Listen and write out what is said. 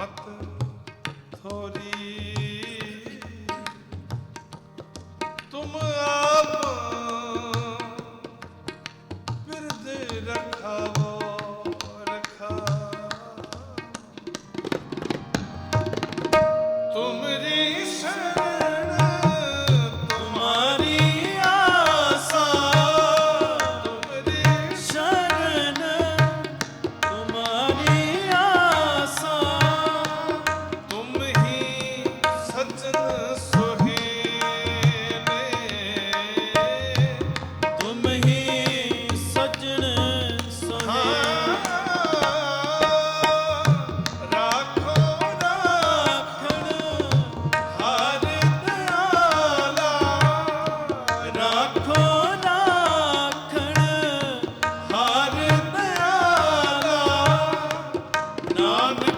ਮਤ ਥੋਰੀ ਤੁਮ Amen.